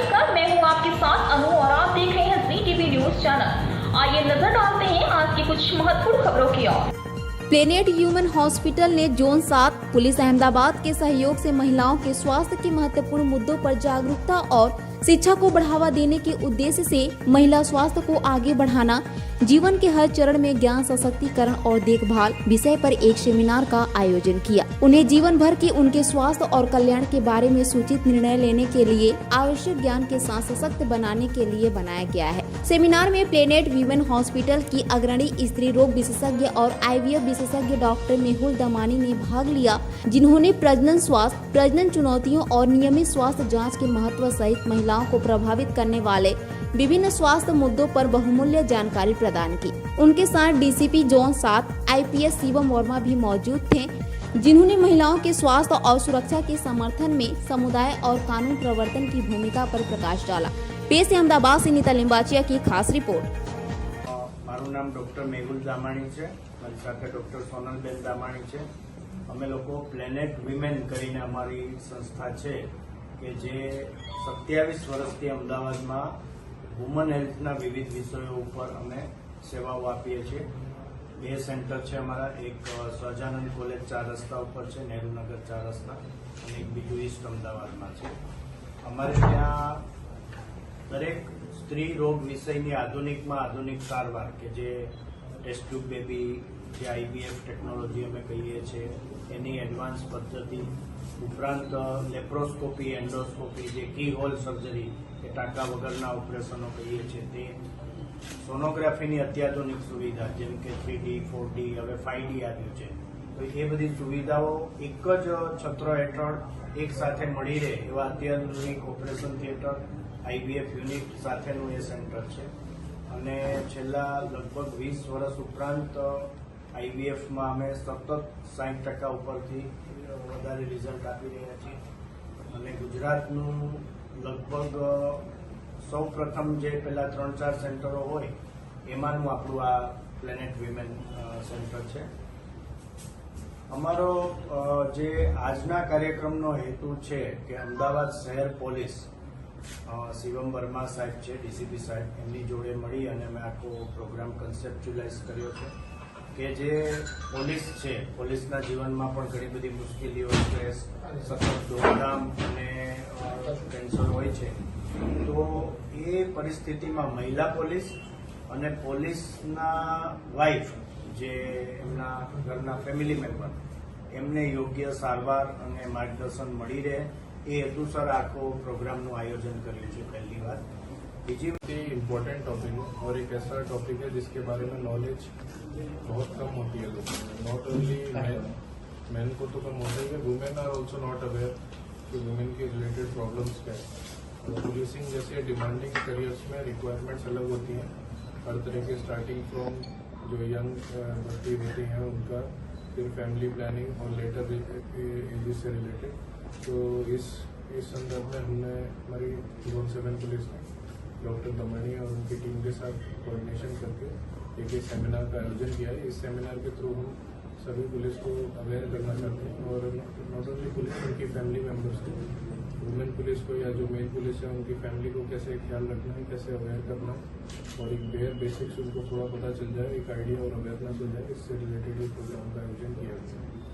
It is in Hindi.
नमस्कार, मैं हूँ आपके साथ अनु और आप देख रहे हैं जी टीवी न्यूज़ चैनल आइए नज़र डालते हैं आज की कुछ महत्वपूर्ण खबरों की ओर। प्लेनेट ह्यूमन हॉस्पिटल ने जोन सात पुलिस अहमदाबाद के सहयोग से महिलाओं के स्वास्थ्य के महत्वपूर्ण मुद्दों पर जागरूकता और शिक्षा को बढ़ावा देने के उद्देश्य से महिला स्वास्थ्य को आगे बढ़ाना, जीवन के हर चरण में ज्ञान, सशक्तिकरण और देखभाल विषय पर एक सेमिनार का आयोजन किया। उन्हें जीवन भर के उनके स्वास्थ्य और कल्याण के बारे में सूचित निर्णय लेने के लिए, आवश्यक ज्ञान के साथ सशक्त बनाने के लिए बनाया गया है। सेमिनार में प्लेनेट वीमेन हॉस्पिटल की अग्रणी स्त्री रोग विशेषज्ञ और आईवीएफ विशेषज्ञ डॉक्टर मेहुल दमानी ने भाग लिया, जिन्होंने प्रजनन स्वास्थ्य, प्रजनन चुनौतियों और नियमित स्वास्थ्य जाँच के महत्व सहित महिलाओं को प्रभावित करने वाले विभिन्न स्वास्थ्य मुद्दों पर बहुमूल्य जानकारी प्रदान की उनके साथ डीसीपी जोन सात आईपीएस शिवम वर्मा भी मौजूद थे जिन्होंने महिलाओं के स्वास्थ्य और सुरक्षा के समर्थन में समुदाय और कानून प्रवर्तन की भूमिका पर प्रकाश डाला पेश है अहमदाबाद से नीता लिम्बाचिया की खास रिपोर्ट અ, મારું નામ ડૉક્ટર મેહુલ દામાણી છે મારી સાથે ડૉક્ટર સોનલબેન દામાણી છે અમે લોકો પ્લેનેટ વિમેન કરીને અમારી સંસ્થા છે કે જે સત્યાવીસ વર્ષથી અમદાવાદમાં વુમન હેલ્થના વિવિધ વિષયો ઉપર અમે સેવાઓ આપીએ છીએ. બે સેન્ટર છે અમારા. એક સહજાનંદ કોલેજ ચાર રસ્તા ઉપર છે નહેરુનગર ચાર રસ્તા અને એક બીજું ઈસ્ટ અમદાવાદમાં છે. અમારે ત્યાં દરેક સ્ત્રી રોગ વિષયની આધુનિકમાં આધુનિક સારવાર કે જે ટેસ્ટ્યુબ બેબી જે આઈબીએફ ટેકનોલોજી અમે કહીએ છીએ, એની એડવાન્સ પદ્ધતિ ઉપરાંત લેપ્રોસ્કોપી એન્ડોસ્કોપી જે કી હોલ સર્જરી કે ટાંકા વગરના ઓપરેશનો કહીએ છીએ તે સોનોગ્રાફીની અત્યાધુનિક સુવિધા જેમ કે થ્રી ડી ફોર ડી હવે ફાઈવ ડી આવ્યું છે. તો એ બધી સુવિધાઓ એક જ છત્ર હેઠળ એક સાથે મળી રહે એવા અત્યાધુનિક ઓપરેશન થિયેટર, આઈબીએફ યુનિટ સાથેનું એ સેન્ટર છે. અને છેલ્લા લગભગ વીસ વર્ષ ઉપરાંત આઈબીએફમાં અમે સતત સાઈઠ ટકા ઉપરથી વધારે રિઝલ્ટ આપી રહ્યા છીએ. અને ગુજરાતનું લગભગ સૌ પ્રથમ જે પેલા ત્રણ ચાર સેન્ટરો હોય, એમાંનું આપણું આ પ્લેનેટ વિમેન સેન્ટર છે. અમારો જે આજના કાર્યક્રમનો હેતુ છે કે અમદાવાદ શહેર પોલીસ શિવમ વર્મા સાહેબ છે, ડીસીપી સાહેબ, એમની જોડે મળી અને અમે આખો પ્રોગ્રામ કન્સેપ્ચ્યુલાઇઝ કર્યો છે. કે જે પોલીસ છે, પોલીસના જીવનમાં પણ ઘણી બધી મુશ્કેલીઓ સ્ટ્રેસ સતત દોડધામ અને ટેન્શન હોય છે. તો એ પરિસ્થિતિમાં મહિલા પોલીસ અને પોલીસના વાઇફ જે એમના ઘરના ફેમિલી મેમ્બર એમને યોગ્ય સારવાર અને માર્ગદર્શન મળી રહે. એ હેતુસર આખો પ્રોગ્રામનું આયોજન કર્યું છે પહેલી વાર ही इम्पोर्टेंट टॉपिक है और एक ऐसा टॉपिक है जिसके बारे में नॉलेज बहुत कम होती है लोगों में। नॉट ओनली मैन मैन को तो कम होता है women are also not aware कि वुमेन के रिलेटेड प्रॉब्लम्स क्या है। पुलिसिंग जैसे डिमांडिंग करियर्स में रिक्वायरमेंट्स अलग होती हैं। हर तरह के स्टार्टिंग फ्रॉम जो यंग भर्ती होती हैं उनका, फिर फैमिली प्लानिंग और लेटर एजेस से रिलेटेड तो इस इस संदर्भ में हमने हमारी जोन सेवन पुलिस ने डॉक्टर दमनी और उनकी टीम के साथ कोऑर्डिनेशन करके एक सेमिनार का आयोजन किया है। इस सेमिनार के थ्रू हम सभी पुलिस को अवेयर करना चाहते हैं और नॉट ओनली पुलिस, उनकी फैमिली मेंबर्स को वुमेन पुलिस को या जो मेल पुलिस है, उनकी फैमिली को कैसे ख्याल रखना है, कैसे अवेयर करना है और एक बेयर बेसिक्स उनको थोड़ा पता चल जाए, एक आइडिया और अवेयरनेस हो जाए, इससे रिलेटेड ये प्रोग्राम का आयोजन किया गया